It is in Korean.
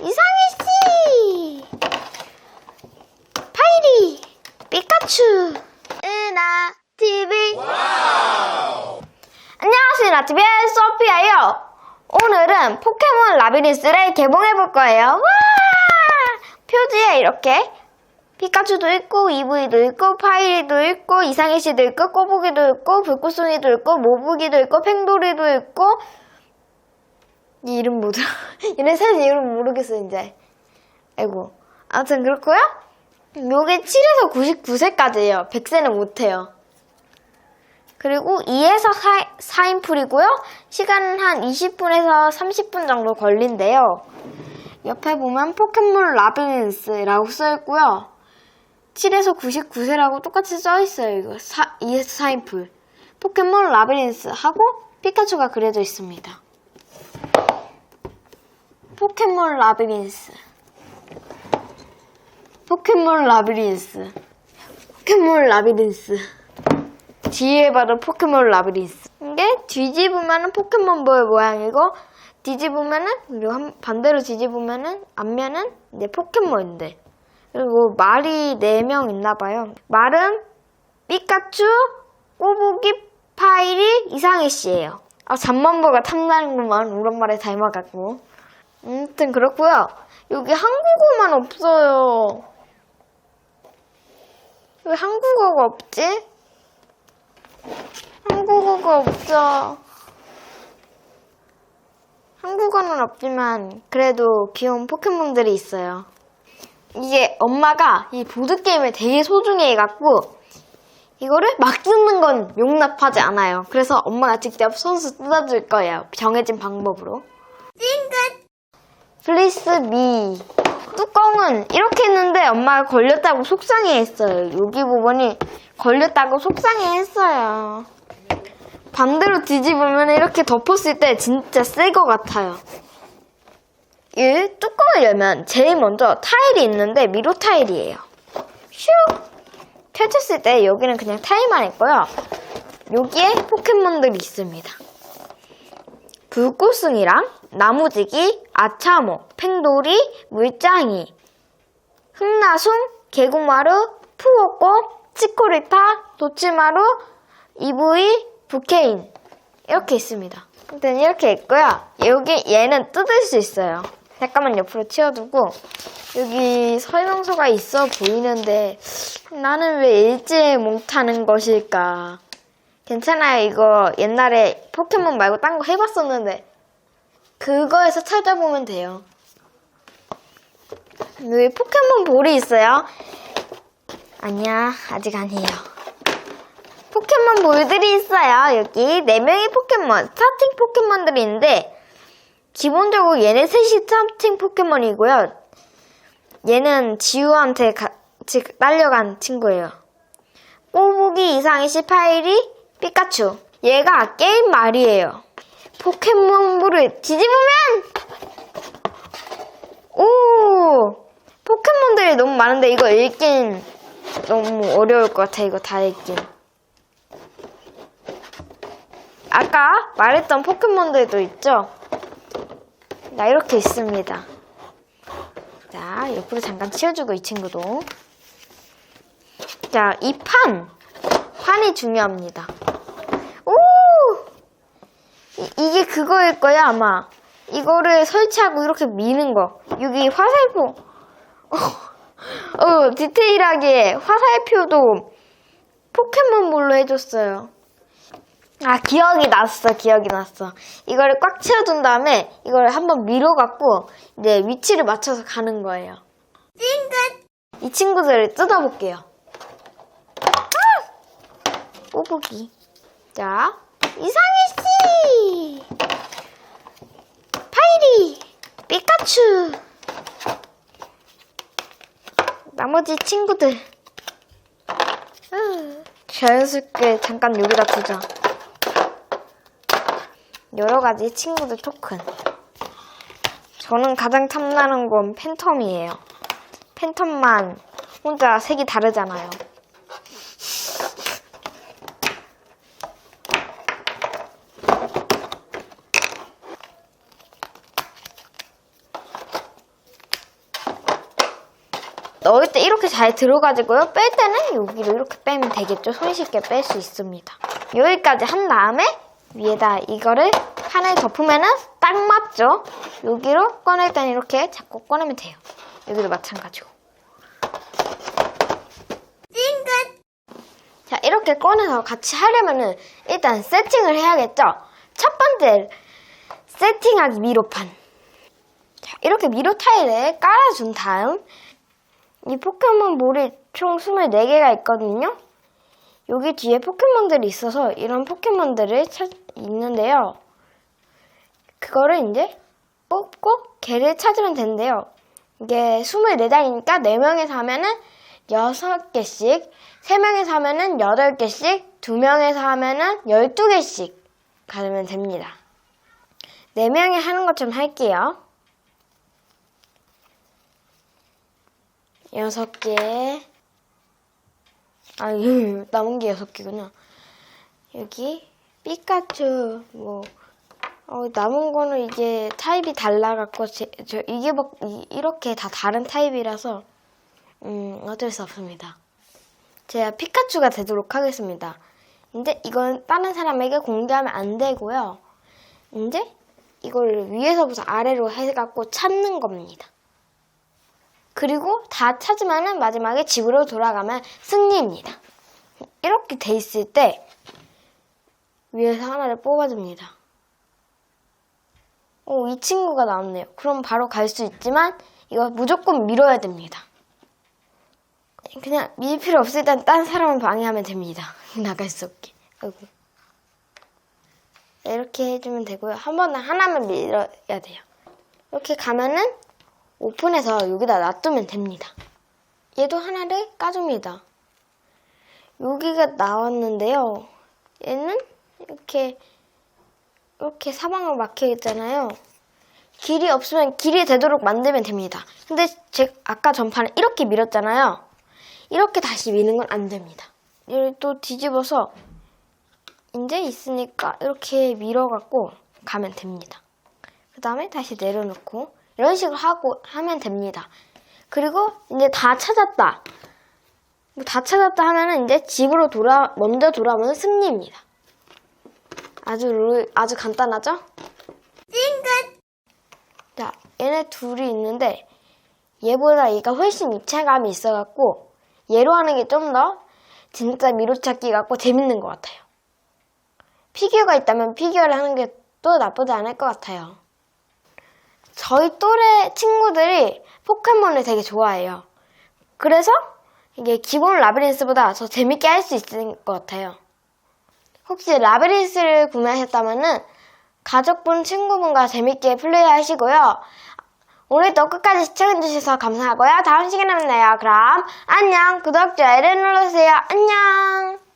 이상희 씨, 파이리, 피카츄, 은하 TV. 안녕하세요, 나TV의 소피아예요. 오늘은 포켓몬 라비린스를 개봉해 볼 거예요. 와! 표지에 이렇게 피카츄도 있고, 이브이도 있고, 파이리도 있고, 이상희 씨도 있고, 꼬부기도 있고, 불꽃송이도 있고, 모부기도 있고, 팽돌이도 있고, 이 이름 뭐죠? 얘네 셋 이름 모르겠어, 이제. 아이고. 아무튼 그렇고요 요게 7에서 99세까지예요. 100세는 못해요. 그리고 2에서 4, 4인풀이고요. 시간은 한 20분에서 30분 정도 걸린대요. 옆에 보면 포켓몬 라비린스라고 써있고요. 7에서 99세라고 똑같이 써있어요. 이거 4, 2에서 4인풀. 포켓몬 라비린스 하고 피카츄가 그려져 있습니다. 포켓몬 라비린스. 포켓몬 라비린스. 포켓몬 라비린스. 뒤에 봐도 포켓몬 라비린스. 이게 뒤집으면은 포켓몬볼 모양이고, 뒤집으면은, 그리고 한- 반대로 뒤집으면은, 앞면은 이제 포켓몬인데. 그리고 말이 4명 있나봐요. 말은 피카츄, 꼬부기, 파이리, 이상희 씨예요. 아, 잠만 보가 탐나는구만. 우리 엄마를 닮아갖고. 아무튼 그렇고요. 여기 한국어만 없어요. 왜 한국어가 없지? 한국어가 없죠. 한국어는 없지만 그래도 귀여운 포켓몬들이 있어요. 이게 엄마가 이 보드게임을 되게 소중히 해갖고 이거를 막 뜯는 건 용납하지 않아요. 그래서 엄마가 직접 손수 뜯어줄 거예요. 정해진 방법으로. 플리스 미 뚜껑은 이렇게 했는데 엄마가 걸렸다고 속상해했어요. 여기 부분이 걸렸다고 속상해했어요. 반대로 뒤집으면 이렇게 덮었을 때 진짜 새 것 같아요. 이 뚜껑을 열면 제일 먼저 타일이 있는데 미로 타일이에요. 슉 펼쳤을 때 여기는 그냥 타일만 있고요. 여기에 포켓몬들이 있습니다. 불꽃승이랑 나무지기, 아차모, 팽돌이, 물장이, 흑나숭, 개구마루, 푸오꼬, 치코리타, 도치마루, 이브이, 부케인 이렇게 있습니다. 일단 이렇게 있고요. 여기 얘는 뜯을 수 있어요. 잠깐만 옆으로 치워두고 여기 설명서가 있어 보이는데 나는 왜 읽지 못하는 것일까? 괜찮아요. 이거 옛날에 포켓몬 말고 딴 거 해봤었는데 그거에서 찾아보면 돼요. 여기 포켓몬 볼이 있어요. 아니야, 아직 아니에요. 포켓몬 볼들이 있어요. 여기 4명의 포켓몬, 스타팅 포켓몬들이 있는데 기본적으로 얘네 셋이 스타팅 포켓몬이고요. 얘는 지우한테 같이 딸려간 친구예요. 꼬부기 이상희 씨 파일이 피카츄. 얘가 게임 말이에요. 포켓몬볼을 뒤집으면? 오! 포켓몬들이 너무 많은데 이거 읽긴 너무 어려울 것 같아. 이거 다 읽긴. 아까 말했던 포켓몬들도 있죠? 나 이렇게 있습니다. 자 옆으로 잠깐 치워주고 이 친구도. 자 이 판. 판이 중요합니다 오 이, 이게 그거일 거야 아마. 이거를 설치하고 이렇게 미는 거. 여기 화살표. 어, 디테일하게 화살표도 포켓몬볼로 해줬어요. 아 기억이 났어 기억이 났어. 이거를 꽉 채워둔 다음에 이걸 한번 밀어갖고 이제 위치를 맞춰서 가는 거예요. 이 친구들을 뜯어볼게요. 꼬부기. 자 이상희 씨 파이리 피카츄 나머지 친구들. 음, 자연스럽게 잠깐 여기다 두자. 여러 가지 친구들 토큰. 저는 가장 탐나는 건 팬텀이에요. 팬텀만 혼자 색이 다르잖아요 넣을 때 이렇게 잘 들어가지고요. 뺄 때는 여기로 이렇게 빼면 되겠죠. 손쉽게 뺄 수 있습니다. 여기까지 한 다음에 위에다 이거를 판을 덮으면 은 딱 맞죠? 여기로 꺼낼 때는 이렇게 잡고 꺼내면 돼요. 여기도 마찬가지고. 찡긋! 자, 이렇게 꺼내서 같이 하려면은 일단 세팅을 해야겠죠? 첫 번째, 세팅하기 미로판. 자, 이렇게 미로 타일을 깔아준 다음, 이 포켓몬 볼이 총 24개가 있거든요? 여기 뒤에 포켓몬들이 있어서 이런 포켓몬들을 찾, 있는데요. 그거를 이제 뽑고 개를 찾으면 되는데요. 이게 24장이니까 4명에서 하면은 6개씩, 3명에서 하면은 8개씩, 2명에서 하면은 12개씩 가면 됩니다. 4명이 하는 것처럼 할게요. 6개. 아, 여기 남은 게 6개구나. 여기 피카츄 뭐 어, 남은 거는 이게 타입이 달라갖고 제, 저 이게 막 이- 이렇게 다 다른 타입이라서 음 어쩔 수 없습니다. 제가 피카츄가 되도록 하겠습니다. 근데 이건 다른 사람에게 공개하면 안 되고요. 이제 이걸 위에서부터 아래로 해갖고 찾는 겁니다. 그리고 다 찾으면은 마지막에 집으로 돌아가면 승리입니다. 이렇게 돼 있을 때 위에서 하나를 뽑아줍니다. 오, 이 친구가 나왔네요. 그럼 바로 갈 수 있지만 이거 무조건 밀어야 됩니다. 그냥 밀 필요 없을 땐 딴 사람을 방해하면 됩니다. 나갈 수 없게. 아이고. 네, 이렇게 해주면 되고요. 한 번에 하나만 밀어야 돼요. 이렇게 가면은 오픈해서 여기다 놔두면 됩니다. 얘도 하나를 까줍니다. 여기가 나왔는데요. 얘는 이렇게 이렇게 사방으로 막혀 있잖아요. 길이 없으면 길이 되도록 만들면 됩니다. 근데 제 아까 전판에 이렇게 밀었잖아요. 이렇게 다시 미는 건 안 됩니다. 얘를 또 뒤집어서 이제 있으니까 이렇게 밀어갖고 가면 됩니다. 그 다음에 다시 내려놓고 이런 식으로 하고 하면 됩니다. 그리고 이제 다 찾았다. 뭐 다 찾았다 하면은 이제 집으로 돌아 먼저 돌아오면 승리입니다. 아주 룰 아주 간단하죠? 찡긋. 자, 얘네 둘이 있는데 얘보다 얘가 훨씬 입체감이 있어갖고 얘로 하는 게 좀 더 진짜 미로찾기 같고 재밌는 것 같아요. 피규어가 있다면 피규어를 하는 게 또 나쁘지 않을 것 같아요. 저희 또래 친구들이 포켓몬을 되게 좋아해요. 그래서 이게 기본 라비린스보다 더 재밌게 할 수 있을 것 같아요. 혹시 라비린스를 구매하셨다면은 가족분, 친구분과 재밌게 플레이 하시고요. 오늘도 끝까지 시청해주셔서 감사하고요. 다음 시간에 만나요. 그럼 안녕. 구독, 좋아요를 눌러주세요. 안녕.